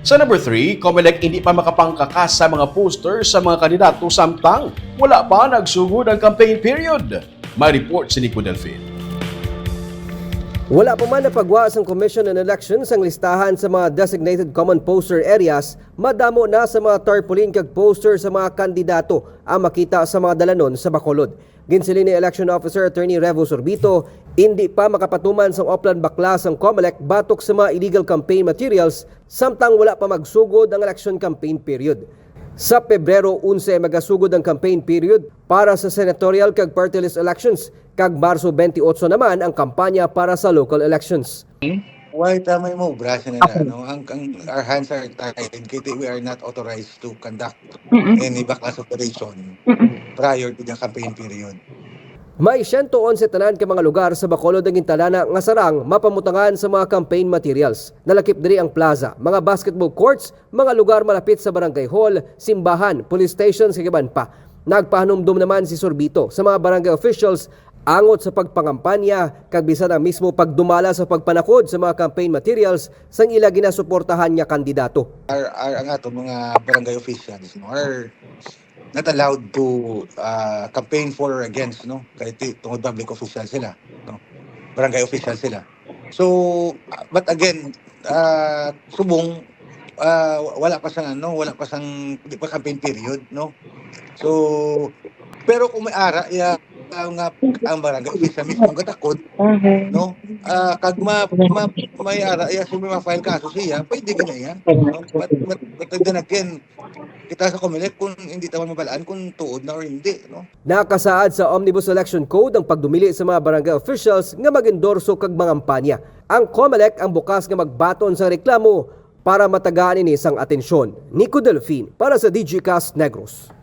Sa number 3, Comelec hindi pa makapangkakas sa mga poster sa mga kandidato samtang wala pa nagsugod ang campaign period. May report si Nico Delfin. Wala pa man napagwaas ang Commission on Elections ang listahan sa mga designated common poster areas, madamo na sa mga tarpaulin kag poster sa mga kandidato ang makita sa mga dalanon sa Bacolod. Ginsili ni Election Officer Attorney Revo Sorbito, hindi pa makapatuman sa Oplan Baklas ang COMELEC batok sa mga illegal campaign materials samtang wala pa magsugod ang election campaign period. Sa Pebrero 11 magasugod ang campaign period para sa senatorial kag party list elections kag Marso 28 naman ang kampanya para sa local elections. Why tama mo, brasa na no? Ang, ang, our hands are tied kasi we are not authorized to conduct any backlash operation prior to the campaign period. May 111 tanan ka mga lugar sa Bacolod ang gintalana nga sarang mapamutangan sa mga campaign materials. Nalakip diri ang plaza, mga basketball courts, mga lugar malapit sa barangay hall, simbahan, police stations kag iban pa. Nagpahanumdum naman si Sorbito sa mga barangay officials angot sa pagpangampanya kag bisan ang mismo pagdumala sa pagpanakod sa mga campaign materials sang ila ginasuportahan niya kandidato. Ang ato mga barangay officials no, not allowed to uh, campaign for or against no? Kahit tungod public official sila no? Barangay official sila. So uh, but again uh, subong uh, wala pa sang ano wala pa sang di pa campaign period no? So pero kung may ara ya ang nga ang barangay official mismo gatakod no? Ah kag ma, ma may ara ya sumi ma-file kaso siya pwede gina ya no? but, but, but then again kita sa Comelec kung hindi taman mabalaan kung tuod na or hindi no Nakasaad sa Omnibus Election Code ang pagdumili sa mga barangay officials nga mag-endorso kag mangampanya. Ang COMELEC ang bukas nga magbaton sa reklamo para matagaan ini sang atensyon. Nico Delfin para sa DGCast Negros.